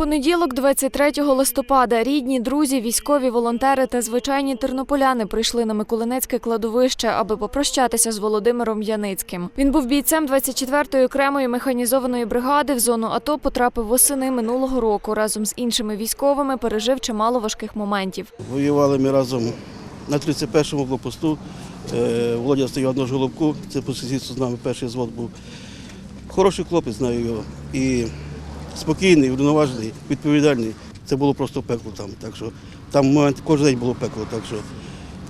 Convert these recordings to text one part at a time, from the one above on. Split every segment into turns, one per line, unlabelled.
понеділок, 23 листопада, рідні, друзі, військові, волонтери та звичайні тернополяни прийшли на Миколинецьке кладовище, аби попрощатися з Володимиром Яницьким. Він був бійцем 24-ї окремої механізованої бригади. В зону АТО потрапив восени минулого року. Разом з іншими військовими пережив чимало важких моментів.
Воювали ми разом на 31-му блокпосту. Е, Володя стояв на жолобку, це по сусідству з нами перший звод був. Хороший хлопець, знаю його. І спокійний, врівноважений, відповідальний. Це було просто пекло там. Так що там момент кожен день було пекло. Так що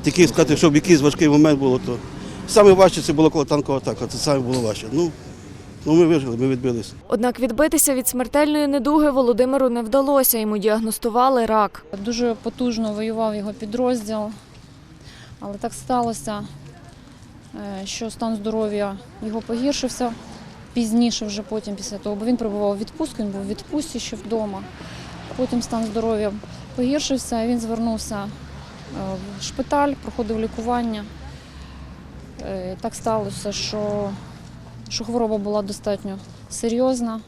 такий сказати, щоб якийсь важкий момент було, то саме важче це було коли танкова атака. Це саме було важче. Ну, ну ми вижили, ми відбилися.
Однак відбитися від смертельної недуги Володимиру не вдалося. Йому діагностували рак.
Дуже потужно воював його підрозділ, але так сталося, е, що стан здоров'я його погіршився пізніше, вже потім після того, бо він перебував у відпустку, він був у відпустці ще вдома. Потім стан здоров'я погіршився, він звернувся е, в шпиталь, проходив лікування. Е, Так сталося, що, що хвороба була достатньо серйозна.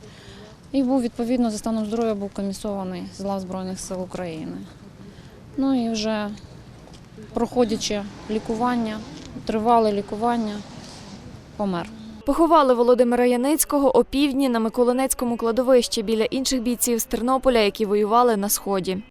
І був відповідно за станом здоров'я був комісований з лав Збройних сил України. Ну і вже проходячи лікування, тривале лікування, помер.
Поховали Володимира Яницького опівдні на Миколинецькому кладовищі біля інших бійців з Тернополя, які воювали на сході.